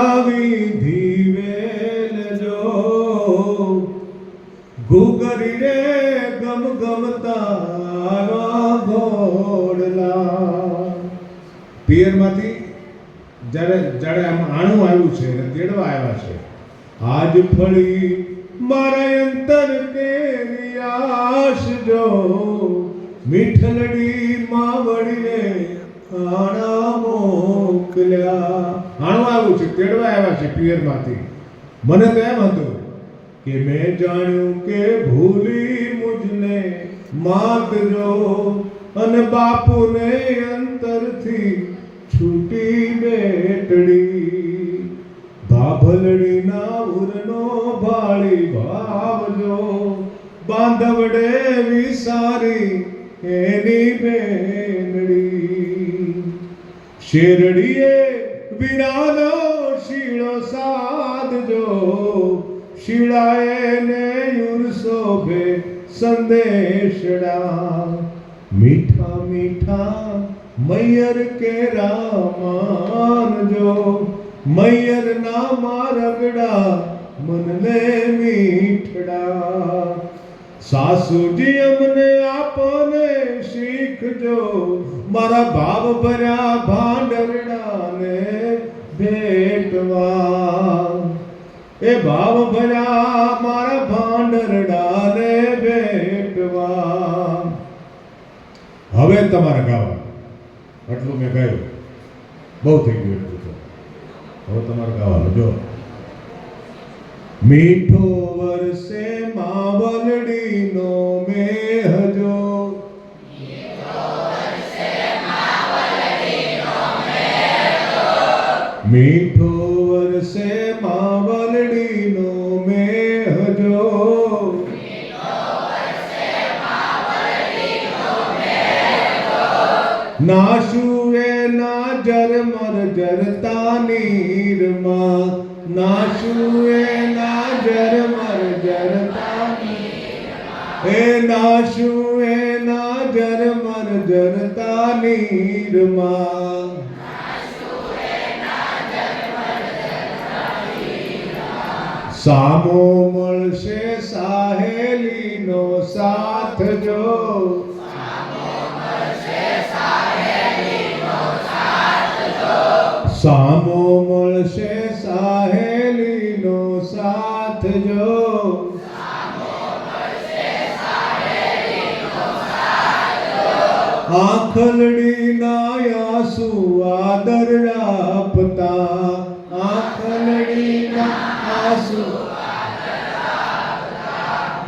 આવી ધીવેલ જો ઘૂઘરી રે ગમ ગમતા ઘોડલા પિયરમાંથી જ્યારે જ્યારે આમ આણું આવ્યું છે અને તેડવા આવ્યા છે. આજ ફળી મારા અંતર તેરી આશ જો. મીઠલડી માવડીને આણા મોકલ્યા. આણું આવું છે, તેડવા આવ્યા છે પિયરમાંથી. મને તો એમ હતું કે મેં જાણ્યું કે ભૂલી મુજને માત જો અને બાપુને અંતરથી છૂટી બેટડી ભાભલડીના ઉરનો ભાળી ભાવજો બાંધવડે વિસારી એની બેનડી. શેરડીએ વિરાનો શીળો સાધજો. શીળાએ ને યુરસોભે સંદેશડા. મીઠા મીઠા મૈયર કે રામાનજો. મૈયર ના મારગડા મનને મીઠડા. સાસુજી અમને આપને શીખજો. મારા ભાવ ભર્યા ભાંડરડાને ભેટવા એ ભાવ ભર્યા મારા ભાંડરડાને ભેટવા હવે તમારે ગાવા આટલું મેં ગાયું બહુ થઈ ગયું એટલું તો. હવે તમારે ગાવાનું. જો. મીઠો વરસે માવલડીનો મેહજો મીઠો વરસે માવલડીનો મેહજો નાશુએ ના જરમર જરતા નીરમાં નાશુએ ના જરમર જરતા હે નાશુએ ના જરમર જરતા નીરમાં સામો મળશે સાહેલીનો સાથ જો. સામો મળશે સાહેલીનો સાથ જો. આખલડી ના આંસુ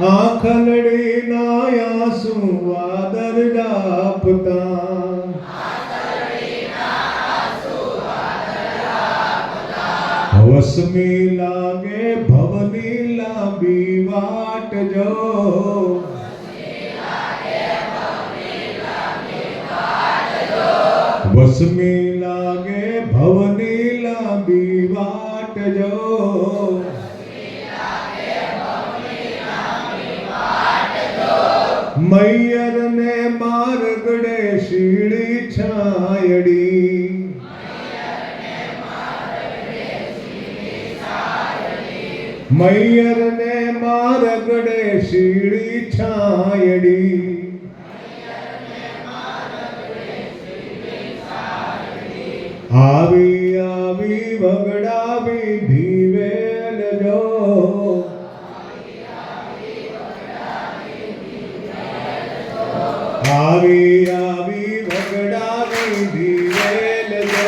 ના આંસુ આદર આપતા વસમી લાગે, ભવની લાંબી વાટ જો. વસમી લાગે, ભવની લાંબી વાટ જો. મૈયર ને માર્ગડે શીળી છાયડી મૈયર ને મારગડે શીળી છાયડી આવી આવી વગડાવી આવી આવી વગડાવી ધીવેલ જો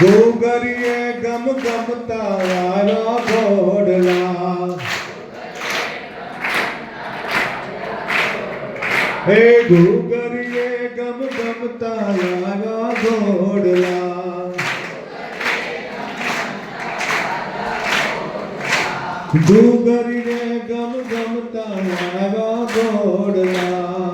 ગોગરીએ ગમ ગમતા ઘોડલા. હે ગોગરીએ ગમ ગમતા વારો ઘોડલા. ગમ ગમતા આવ્યા દોડલા